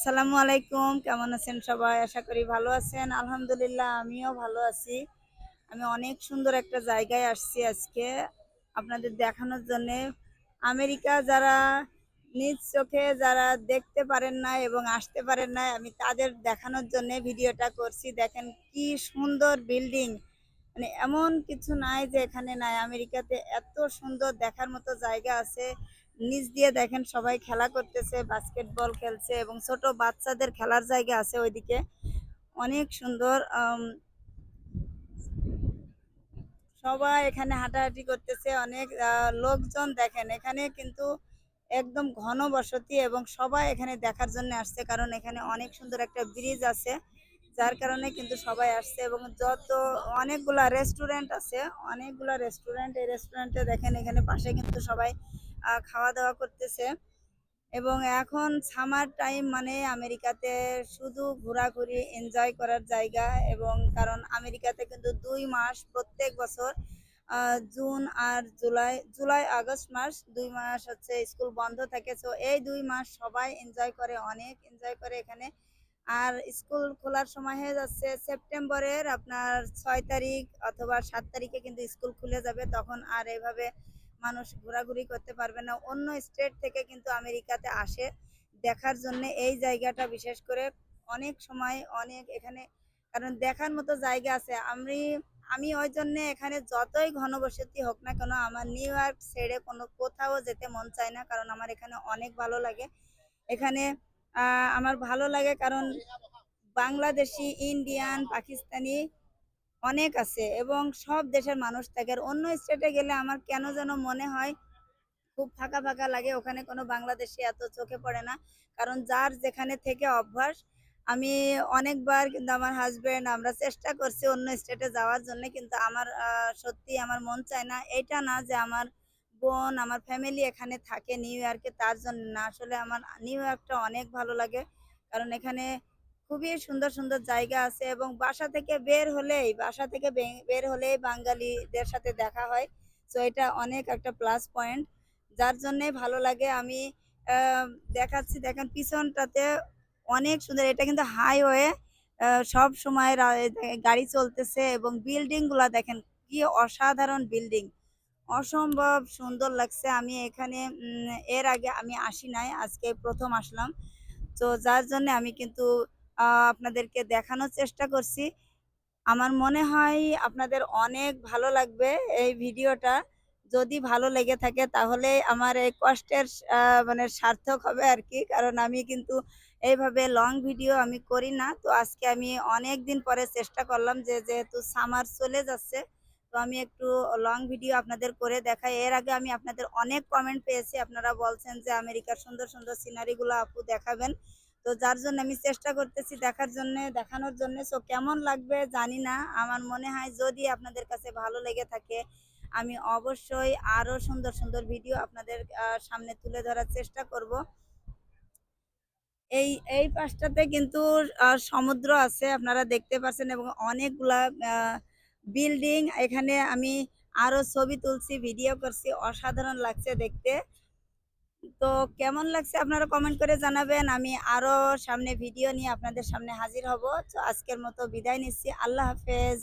আসসালামু আলাইকুম, কেমন আছেন সবাই? আশা করি ভালো আছেন। আলহামদুলিল্লাহ, আমিও ভালো আছি। আমি অনেক সুন্দর একটা জায়গায় আসছি আজকে আপনাদের দেখানোর জন্যে। আমেরিকা যারা নিজ চোখে যারা দেখতে পারেন না এবং আসতে পারেন না, আমি তাদের দেখানোর জন্য ভিডিওটা করছি। দেখেন কি সুন্দর বিল্ডিং। মানে এমন কিছু নাই যে এখানে নাই। আমেরিকাতে এত সুন্দর দেখার মতো জায়গা আছে। নিচ দিয়ে দেখেন সবাই খেলা করতেছে বাস্কেটবল খেলছে এবং ছোট বাচ্চাদের খেলার জায়গা আছে ওইদিকে। অনেক সুন্দর সবাই এখানে হাঁটাহাঁটি করতেছে। অনেক লোকজন দেখেন এখানে কিন্তু একদম ঘন বসতি এবং সবাই এখানে দেখার জন্য আসছে কারণ এখানে অনেক সুন্দর একটা ব্রিজ আছে, যার কারণে কিন্তু সবাই আসছে এবং যত অনেকগুলা রেস্টুরেন্ট আছে, অনেকগুলা রেস্টুরেন্ট এই রেস্টুরেন্টে দেখেন এখানে পাশে কিন্তু সবাই খাওয়া দাওয়া করতেছে। এবং এখন সামার টাইম মানে আমেরিকাতে শুধু ঘোরাঘুরি এনজয় করার জায়গা এবং কারণ আমেরিকাতে কিন্তু দুই মাস, প্রত্যেক বছর জুন আর জুলাই জুলাই, আগস্ট মাস দুই মাস হচ্ছে স্কুল বন্ধ থাকে। সো এই দুই মাস সবাই এনজয় করে, অনেক এনজয় করে এখানে। আর স্কুল খোলার সময় হয়ে যাচ্ছে সেপ্টেম্বরের আপনার ছয় তারিখ অথবা সাত তারিখে কিন্তু স্কুল খুলে যাবে। তখন আর এভাবে মানুষ ঘোরাঘুরি করতে পারবে না। অন্য স্টেট থেকে কিন্তু আমেরিকাতে আসে। দেখার জন্য এই জায়গাটা বিশেষ করে অনেক সময় অনেক এখানে কারণ দেখার মতো জায়গা আছে। আমি আমি ওই জন্য এখানে যতই ঘনবসতি হোক না কেন আমার নিউ ইয়র্ক ছেড়ে কোনো কোথাও যেতে মন চায় না কারণ আমার এখানে অনেক ভালো লাগে। এখানে আমার ভালো লাগে কারণ বাংলাদেশি, ইন্ডিয়ান, পাকিস্তানি অনেক আছে এবং সব দেশের মানুষ থাকে। আর অন্য স্টেটে গেলে আমার কেন যেন মনে হয় খুব ফাঁকা ফাঁকা লাগে, ওখানে কোনো বাংলাদেশি এত চোখে পড়ে না। কারণ যার যেখানে থেকে অভ্যাস, আমি অনেকবার কিন্তু আমার হাজব্যান্ড আমরা চেষ্টা করছি অন্য স্টেটে যাওয়ার জন্য, কিন্তু আমার সত্যি আমার মন চায় না। এটা না যে আমার বোন, আমার ফ্যামিলি এখানে থাকে নিউ ইয়র্কে তার জন্য না। আসলে আমার নিউ ইয়র্কটা অনেক ভালো লাগে। কারণ এখানে খুবই সুন্দর সুন্দর জায়গা আছে এবং বাসা থেকে বের হলেই, বাসা থেকে বের হলেই বাঙালিদের সাথে দেখা হয়। তো এটা অনেক একটা প্লাস পয়েন্ট যার জন্যে ভালো লাগে। আমি দেখাচ্ছি, দেখেন পিছনটাতে অনেক সুন্দর, এটা কিন্তু হাইওয়ে সব সময় গাড়ি চলতেছে এবং বিল্ডিংগুলা দেখেন কি অসাধারণ বিল্ডিং অসম্ভব সুন্দর লাগছে। আমি এখানে এর আগে আমি আসি নাই, আজকে প্রথম আসলাম। তো যার জন্য আমি কিন্তু আপনাদেরকে দেখানোর চেষ্টা করছি। আমার মনে হয় আপনাদের অনেক ভালো লাগবে এই ভিডিওটা। যদি ভালো লেগে থাকে তাহলে আমার এই কষ্টের মানে সার্থক হবে আর কি। কারণ আমি কিন্তু এইভাবে লং ভিডিও আমি করি না। তো আজকে আমি অনেক দিন পরে চেষ্টা করলাম যে যেহেতু সামার চলে যাচ্ছে, তো আমি একটু লং ভিডিও আপনাদের করে দেখাই। এর আগে আমি আপনাদের অনেক কমেন্ট পেয়েছি। আপনারা বলছেন যে আমেরিকার সুন্দর সুন্দর সিনারিগুলো আপু দেখাবেন। তো যার জন্য আমি চেষ্টা করতেছি দেখার জন্য, দেখানোর জন্য। সো কেমন লাগবে জানি না। আমার মনে হয় যদি আপনাদের কাছে ভালো লেগে থাকে, আমি অবশ্যই আরও সুন্দর সুন্দর ভিডিও আপনাদের সামনে তুলে ধরার চেষ্টা করব। এই এই পাশটাতে কিন্তু সমুদ্র আছে, আপনারা দেখতে পাচ্ছেন, এবং অনেকগুলা বিল্ডিং এখানে আমি আরও ছবি তুলছি ভিডিও করছি। অসাধারণ লাগছে দেখতে। তো কেমন লাগছে আপনারা কমেন্ট করে জানাবেন। আমি আরও সামনে ভিডিও নিয়ে আপনাদের সামনে হাজির হব। তো আজকের মতো বিদায় নিচ্ছি। আল্লাহ হাফেজ।